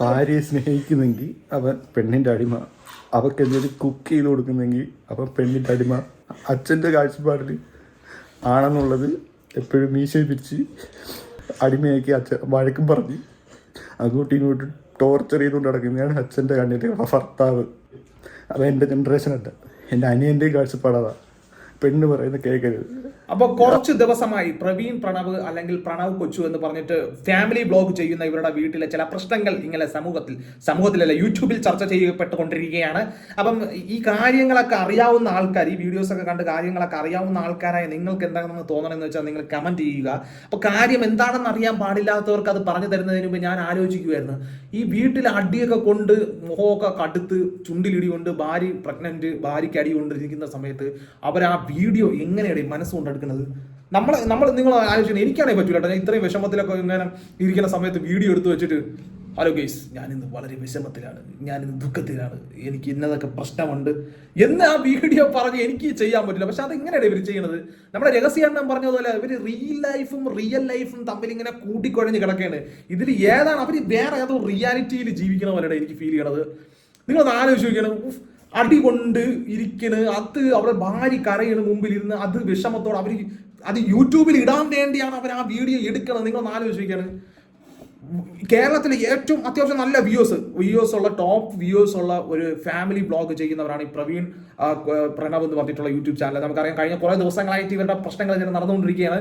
ഭാര്യയെ സ്നേഹിക്കുന്നെങ്കിൽ അവൻ പെണ്ണിന്റെ അടിമ. അവക്ക് എന്തെങ്കിലും കുക്ക് ചെയ്ത് കൊടുക്കുന്നെങ്കിൽ അവൻ പെണ്ണിന്റെ അടിമ. അച്ഛന്റെ കാഴ്ചപ്പാടിൽ ആണെന്നുള്ളത് എപ്പോഴും മീശയെ പിരിച്ച് അടിമയാക്കി അച്ഛൻ വഴക്കും പറഞ്ഞ് അങ്ങോട്ടും ഇങ്ങോട്ടും ടോർച്ചർ ചെയ്തുകൊണ്ട് നടക്കുന്നതാണ് അച്ഛന്റെ കണ്ണിന്റെ ഭർത്താവ്. അവൻ എന്റെ ജനറേഷൻ അല്ല. എന്റെ അനിയന്റെ കാഴ്ചപ്പാടതാ പെണ്ണ് പറയുന്ന കേൾക്കരുത് അപ്പൊ കുറച്ച് ദിവസമായി പ്രവീൺ പ്രണവ് അല്ലെങ്കിൽ പ്രണവ് കൊച്ചു എന്ന് പറഞ്ഞിട്ട് ഫാമിലി ബ്ലോഗ് ചെയ്യുന്ന ഇവരുടെ വീട്ടിലെ ചില പ്രശ്നങ്ങൾ ഇങ്ങനെ സമൂഹത്തിൽ സമൂഹത്തിലല്ല യൂട്യൂബിൽ ചർച്ച ചെയ്യപ്പെട്ടുകൊണ്ടിരിക്കുകയാണ്. അപ്പം ഈ കാര്യങ്ങളൊക്കെ അറിയാവുന്ന ആൾക്കാർ ഈ വീഡിയോസ് ഒക്കെ കണ്ട് കാര്യങ്ങളൊക്കെ അറിയാവുന്ന ആൾക്കാരായ നിങ്ങൾക്ക് എന്താണെന്ന് തോന്നണമെന്ന് വെച്ചാൽ നിങ്ങൾ കമന്റ് ചെയ്യുക. അപ്പൊ കാര്യം എന്താണെന്ന് അറിയാൻ പാടില്ലാത്തവർക്ക് അത് പറഞ്ഞു തരുന്നതിന് മുമ്പ് ഞാൻ ആലോചിക്കുമായിരുന്നു ഈ വീട്ടിൽ അടിയൊക്കെ കൊണ്ട് മുഖമൊക്കെ കടുത്ത് ചുണ്ടിലിടി കൊണ്ട് ഭാര്യ പ്രഗ്നന്റ് ഭാര്യയ്ക്ക് അടി കൊണ്ടിരിക്കുന്ന സമയത്ത് അവർ ആ വീഡിയോ എങ്ങനെയാണ് ഈ മനസ്സ് കൊണ്ടെടുക്കുന്നത്? നമ്മൾ നമ്മൾ നിങ്ങൾ ആലോചിക്കണം. എനിക്കാണെങ്കിൽ പറ്റൂല കേട്ടോ. ഞാൻ ഇത്രയും വിഷമത്തിലൊക്കെ ഇങ്ങനെ ഇരിക്കുന്ന സമയത്ത് വീഡിയോ എടുത്തു വെച്ചിട്ട് ഹലോ ഗെയ്സ് ഞാനിന്ന് വളരെ വിഷമത്തിലാണ്. ഞാനിന്ന് ദുഃഖത്തിലാണ്. എനിക്ക് ഇന്നതൊക്കെ പ്രശ്നമുണ്ട്. എന്ന് ആ വീഡിയോ പറഞ്ഞ് എനിക്ക് ചെയ്യാൻ പറ്റില്ല. പക്ഷെ അതെങ്ങനെയാണ് ഇവർ ചെയ്യുന്നത് നമ്മുടെ രഹസ്യണ്ണം പറഞ്ഞതുപോലെ ഇവർ റിയൽ ലൈഫും റിയൽ ലൈഫും തമ്മിൽ ഇങ്ങനെ കൂട്ടിക്കുഴഞ്ഞ് കിടക്കുകയാണ് ഇതിൽ ഏതാണ്? അവർ വേറെ ഏതോ റിയാലിറ്റിയിൽ ജീവിക്കണ പോലെയാണ് എനിക്ക് ഫീൽ ചെയ്യണത്. നിങ്ങളൊന്ന് ഉഫ്, അടി കൊണ്ട് ഇരിക്കണ്. അത് അവരുടെ ഭാര്യ കരയണ് മുമ്പിൽ ഇരുന്ന് അത് വിഷമത്തോടെ അവർ അത് യൂട്യൂബിൽ ഇടാൻ വേണ്ടിയാണ് അവർ ആ വീഡിയോ എടുക്കണത്. നിങ്ങൾ ആലോചിക്കാണ് കേരളത്തിലെ ഏറ്റവും അത്യാവശ്യം നല്ല വ്യൂസ് വ്യൂസ് ഉള്ള ടോപ്പ് വ്യൂസ് ഉള്ള ഒരു ഫാമിലി ബ്ലോഗ് ചെയ്യുന്നവരാണ് ഈ പ്രവീൺ പ്രണവ് എന്ന് പറഞ്ഞിട്ടുള്ള യൂട്യൂബ് ചാനൽ നമുക്കറിയാം കഴിഞ്ഞ കുറേ ദിവസങ്ങളായിട്ട് ഇവരുടെ പ്രശ്നങ്ങൾ ഇങ്ങനെ നടന്നുകൊണ്ടിരിക്കുകയാണ്.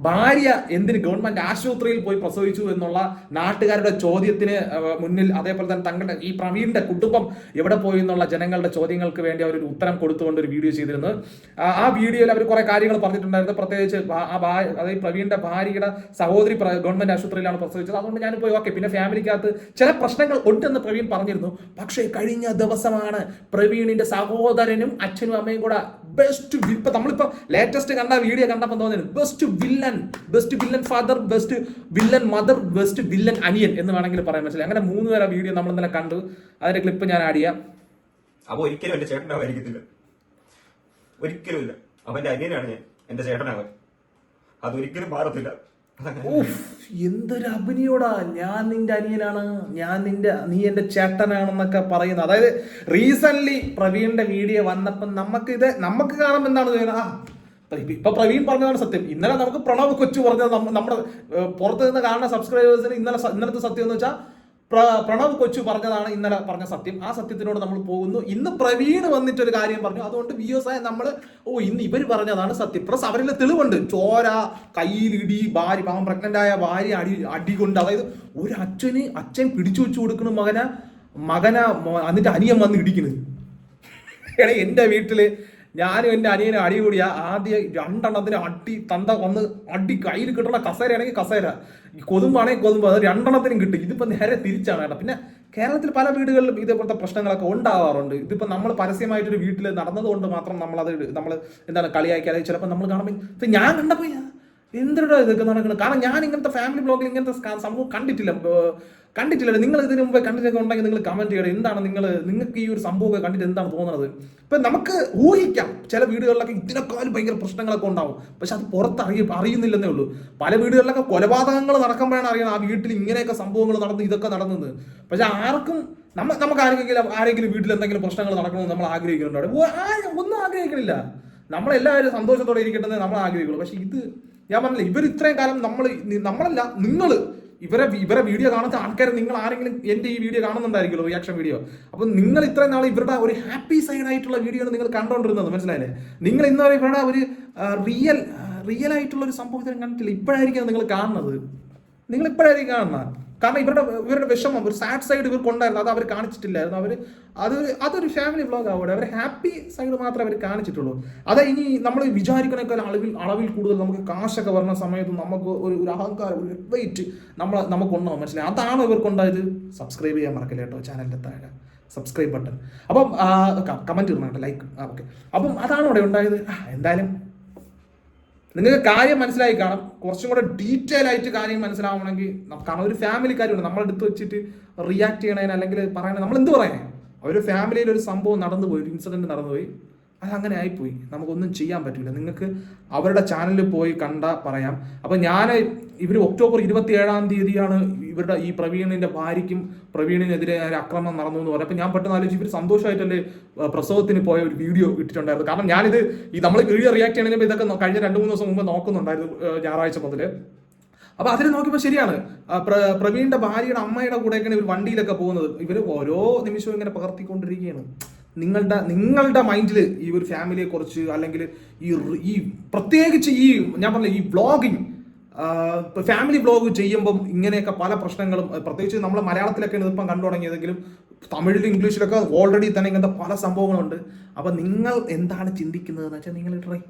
ഭാര്യ എന്തിന് ഗവൺമെന്റ് ആശുപത്രിയിൽ പോയി പ്രസവിച്ചു എന്നുള്ള നാട്ടുകാരുടെ ചോദ്യത്തിന് മുന്നിൽ അതേപോലെ തന്നെ തങ്ങളുടെ ഈ പ്രവീണിന്റെ കുടുംബം എവിടെ പോയി എന്നുള്ള ജനങ്ങളുടെ ചോദ്യങ്ങൾക്ക് വേണ്ടി അവർ ഒരു ഉത്തരം കൊടുത്തുകൊണ്ട് ഒരു വീഡിയോ ചെയ്തിരുന്നു. ആ, വീഡിയോയിൽ അവർ കുറെ കാര്യങ്ങൾ പറഞ്ഞിട്ടുണ്ടായിരുന്നു. പ്രത്യേകിച്ച് ആ അതായത് പ്രവീണിന്റെ ഭാര്യയുടെ സഹോദരി ഗവൺമെന്റ് ആശുപത്രിയിലാണ് പ്രസവിച്ചത്. അതുകൊണ്ട് ഞാൻ പോയി ഓക്കെ പിന്നെ ഫാമിലിക്കകത്ത് ചില പ്രശ്നങ്ങൾ ഉണ്ടെന്ന് പ്രവീൺ പറഞ്ഞിരുന്നു. പക്ഷേ കഴിഞ്ഞ ദിവസമാണ് പ്രവീണിന്റെ സഹോദരനും അച്ഛനും അമ്മയും കൂടെ ബെസ്റ്റ് ഇപ്പൊ നമ്മളിപ്പോ ലേറ്റസ്റ്റ് കണ്ട വീഡിയോ കണ്ടപ്പോൾ തോന്നുന്നു best villain best villain father best villain mother best villain അനിയൻ എന്ന് വേണമെങ്കിൽ പറയാൻ മനസ്സിലായി അങ്ങനെ മൂന്ന് പേരെ വീഡിയോ നമ്മൾ ഇന്നലെ കണ്ടു. അതിന്റെ ക്ലിപ്പ് ഞാൻ ആഡ് ചെയ്യാം. അപ്പൊ ഒരിക്കലും എന്റെ ചേട്ടനാവായിരിക്കത്തില്ല ഒരിക്കലും ഇല്ല അവന്റെ അനിയനാണ് ഞാൻ. എന്റെ ചേട്ടനാവാൻ അതൊരിക്കലും മാറത്തില്ല. എന്തൊരു അഭിനയോടാ? ഞാൻ നിന്റെ അനിയനാണ്. ഞാൻ നിന്റെ നീ എന്റെ ചേട്ടനാണെന്നൊക്കെ പറയുന്നത്. അതായത് റീസെന്റ് പ്രവീണിന്റെ വീഡിയോ വന്നപ്പം നമുക്ക് ഇത് നമുക്ക് കാണുമ്പോൾ എന്താണ് ചെയ്യുന്നത് ആ ഇപ്പൊ- പ്രവീൺ പറഞ്ഞതാണ് സത്യം. ഇന്നലെ നമുക്ക് പ്രണവ് കൊച്ചു പറഞ്ഞത് നമ്മ- നമ്മുടെ പുറത്ത് നിന്ന് കാണുന്ന സബ്സ്ക്രൈബേഴ്സിന് ഇന്നലെ ഇന്നലത്തെ സത്യം എന്ന് വെച്ചാൽ പ്രണവ് കൊച്ചു പറഞ്ഞതാണ് ഇന്നലെ പറഞ്ഞ സത്യം. ആ സത്യത്തിനോട് നമ്മൾ പോകുന്നു. ഇന്ന് പ്രവീൺ വന്നിട്ടൊരു കാര്യം പറഞ്ഞു. അതുകൊണ്ട് വ്യൂസ് ആയ നമ്മൾ ഓ ഇന്ന് ഇവർ പറഞ്ഞതാണ് സത്യം. പ്ലസ് അവരിൽ തെളിവുണ്ട്. ചോര കയ്യിലിടി ഭാര്യ പാവം പ്രഗ്നന്റ് ആയ ഭാര്യ അടി അടി കൊണ്ട് അതായത് ഒരു അച്ഛന് അച്ഛൻ പിടിച്ചു വെച്ചു കൊടുക്കണ മകന മകന എന്നിട്ട് അനിയൻ വന്ന് ഇടിക്കുന്നത് എടേ എന്റെ വീട്ടിൽ ഞാനും എന്റെ അനിയനും അടി കൂടിയ. ആദ്യം രണ്ടെണ്ണത്തിന് അടി തന്ത വന്ന് അടി കയ്യിൽ കിട്ടണ കസേരയാണെങ്കിൽ കസേര. കൊതുമ്പാണെങ്കിൽ കൊതുമ്പ് അത് രണ്ടെണ്ണത്തിനും കിട്ടും. ഇതിപ്പോ നേരെ തിരിച്ചാണ് കേട്ടോ. പിന്നെ കേരളത്തിൽ പല വീടുകളിലും ഇതേപോലത്തെ പ്രശ്നങ്ങളൊക്കെ ഉണ്ടാവാറുണ്ട്. ഇതിപ്പോ നമ്മൾ പരസ്യമായിട്ടൊരു വീട്ടിൽ നടന്നതുകൊണ്ട് മാത്രം നമ്മളത് നമ്മൾ എന്താണ് കളിയാക്കി അല്ലെങ്കിൽ ചിലപ്പോൾ നമ്മൾ കാണുമ്പോൾ ഇപ്പൊ ഞാൻ കണ്ടപ്പോ ഞാൻ എന്തിനാ ഇതൊക്കെ നടക്കുന്നത് കാരണം ഞാൻ ഇങ്ങനത്തെ ഫാമിലി ബ്ലോഗിൽ ഇങ്ങനത്തെ സംഭവം കണ്ടിട്ടില്ല. കണ്ടിട്ടില്ല നിങ്ങൾ ഇതിന് മുമ്പ് കണ്ടിട്ടൊക്കെ ഉണ്ടെങ്കിൽ നിങ്ങൾ കമന്റ് ചെയ്യണം. എന്താണ് നിങ്ങൾ നിങ്ങൾക്ക് ഈ ഒരു സംഭവമൊക്കെ കണ്ടിട്ട് എന്താണ് തോന്നുന്നത്? ഇപ്പൊ നമുക്ക് ഊഹിക്കാം. ചില വീടുകളിലൊക്കെ ഇതിനേക്കാളും ഭയങ്കര പ്രശ്നങ്ങളൊക്കെ ഉണ്ടാവും. പക്ഷെ അത് പുറത്ത് അറിയ അറിയുന്നില്ലെന്നേ ഉള്ളൂ. പല വീടുകളിലൊക്കെ കൊലപാതകങ്ങൾ നടക്കുമ്പോഴാണ് അറിയണം ആ വീട്ടിൽ ഇങ്ങനെയൊക്കെ സംഭവങ്ങൾ നടന്ന് ഇതൊക്കെ നടന്നത്. പക്ഷെ ആർക്കും നമ്മ നമുക്ക് ആരെങ്കിലും ആരെങ്കിലും വീട്ടിൽ എന്തെങ്കിലും പ്രശ്നങ്ങൾ നടക്കണമെന്ന് നമ്മൾ ആഗ്രഹിക്കുന്നുണ്ടോ? ഒന്നും ആഗ്രഹിക്കണില്ല. നമ്മളെല്ലാവരും സന്തോഷത്തോടെ ഇരിക്കട്ടെന്ന് നമ്മൾ ആഗ്രഹിക്കുള്ളൂ. പക്ഷെ ഇത് ഞാൻ പറഞ്ഞില്ല ഇവർ ഇത്രയും കാലം നമ്മൾ നമ്മളല്ല നിങ്ങൾ ഇവരെ ഇവരെ വീഡിയോ കാണുന്ന ആൾക്കാർ നിങ്ങൾ ആരെങ്കിലും എന്റെ ഈ വീഡിയോ കാണുന്നുണ്ടായിരിക്കുമല്ലോ റിയാക്ഷൻ വീഡിയോ അപ്പം നിങ്ങൾ ഇത്രയും നാൾ ഇവരുടെ ഒരു ഹാപ്പി സൈഡ് ആയിട്ടുള്ള വീഡിയോ ആണ് നിങ്ങൾ കണ്ടുകൊണ്ടിരുന്നത് മനസ്സിലായില്ലേ? നിങ്ങൾ ഇന്ന് വരെ ഇവരുടെ ഒരു റിയൽ റിയൽ ആയിട്ടുള്ള ഒരു സംഭവത്തിനും കണ്ടിട്ടില്ല. ഇപ്പോഴായിരിക്കും നിങ്ങൾ കാണുന്നത്. നിങ്ങൾ ഇപ്പോഴായിരിക്കും കാണുന്നത്. കാരണം ഇവരുടെ ഇവരുടെ വിഷമം ഒരു സാഡ് സൈഡ് ഇവർക്ക് ഉണ്ടായിരുന്നു. അത് അവർ കാണിച്ചിട്ടില്ലായിരുന്നു. അവർ അത് അതൊരു ഫാമിലി വ്ളോഗ് ആവട്ടെ. അവർ ഹാപ്പി സൈഡ് മാത്രമേ അവർ കാണിച്ചിട്ടുള്ളൂ. അതാ ഇനി നമ്മൾ വിചാരിക്കണേക്കാൾ അളവിൽ അളവിൽ കൂടുതൽ നമുക്ക് കാശൊക്കെ വരുന്ന സമയത്ത് നമുക്ക് ഒരു ഒരു അഹങ്കാരം ഒരു വെയിറ്റ് നമ്മൾ നമുക്കുണ്ടാവും. മനസ്സിലായി? അതാണ് ഇവർക്കുണ്ടായത്. സബ്സ്ക്രൈബ് ചെയ്യാൻ മറക്കില്ല കേട്ടോ ചാനലിന്റെ താഴെ. സബ്സ്ക്രൈബ് ബട്ടൺ അപ്പം കമന്റ് ഇടണം ലൈക്ക് ഓക്കെ അപ്പം അതാണ് ഇവിടെ ഉണ്ടായത്. എന്തായാലും നിങ്ങൾക്ക് കാര്യം മനസ്സിലായി കാണും. കുറച്ചും കൂടെ ഡീറ്റെയിൽ ആയിട്ട് കാര്യം മനസ്സിലാവണമെങ്കിൽ കാരണം ഒരു ഫാമിലി കാര്യമുണ്ട് നമ്മളെടുത്ത് വെച്ചിട്ട് റിയാക്ട് ചെയ്യണതിന് അല്ലെങ്കിൽ പറയണേ നമ്മൾ എന്ത് പറയണേ? ഒരു ഫാമിലിയിൽ ഒരു സംഭവം നടന്നു പോയി ഒരു ഇൻസിഡന്റ് നടന്നുപോയി അത് അങ്ങനെ ആയിപ്പോയി. നമുക്കൊന്നും ചെയ്യാൻ പറ്റില്ല നിങ്ങൾക്ക് അവരുടെ ചാനലിൽ പോയി കണ്ട പറയാം. അപ്പം ഞാൻ ഇവർ ഒക്ടോബർ ഇരുപത്തി ഏഴാം തീയതിയാണ് ഇവരുടെ ഈ പ്രവീണിന്റെ ഭാര്യയ്ക്കും പ്രവീണിനെതിരെ ഒരു ആക്രമണം നടന്നു എന്ന് പറഞ്ഞപ്പോൾ ഞാൻ പെട്ടെന്ന് ആലോചിച്ച് ഇവർ സന്തോഷമായിട്ടല്ലേ പ്രസവത്തിന് പോയ ഒരു വീഡിയോ ഇട്ടിട്ടുണ്ടായിരുന്നു. കാരണം ഞാനിത് ഈ നമ്മൾ വീഡിയോ റിയാക്ട് ചെയ്യണമെങ്കിൽ ഇതൊക്കെ കഴിഞ്ഞ രണ്ട് മൂന്ന് ദിവസം മുമ്പ് നോക്കുന്നുണ്ടായിരുന്നു ഞായറാഴ്ച മുതൽ. അപ്പൊ അതിൽ നോക്കിയപ്പോൾ ശരിയാണ് പ്രവീണിന്റെ ഭാര്യയുടെ അമ്മയുടെ കൂടെയൊക്കെയാണ് ഇവർ വണ്ടിയിലൊക്കെ പോകുന്നത്. ഇവർ ഓരോ നിമിഷവും ഇങ്ങനെ പകർത്തിക്കൊണ്ടിരിക്കുകയാണ്. നിങ്ങളുടെ നിങ്ങളുടെ മൈൻഡിൽ ഈ ഒരു ഫാമിലിയെ കുറിച്ച് അല്ലെങ്കിൽ ഈ ഈ പ്രത്യേകിച്ച് ഈ ഞാൻ പറഞ്ഞ ഈ വ്ളോഗിങ് ഫാമിലി ബ്ലോഗ് ചെയ്യുമ്പം ഇങ്ങനെയൊക്കെ പല പ്രശ്നങ്ങളും പ്രത്യേകിച്ച് നമ്മൾ മലയാളത്തിലൊക്കെ ഇതിപ്പം കണ്ടു തുടങ്ങിയതെങ്കിലും തമിഴിലും ഇംഗ്ലീഷിലൊക്കെ ഓൾറെഡി തന്നെ ഇങ്ങനത്തെ പല സംഭവങ്ങളുണ്ട്. അപ്പം നിങ്ങൾ എന്താണ് ചിന്തിക്കുന്നത് എന്ന് വെച്ചാൽ നിങ്ങൾ ട്രൈ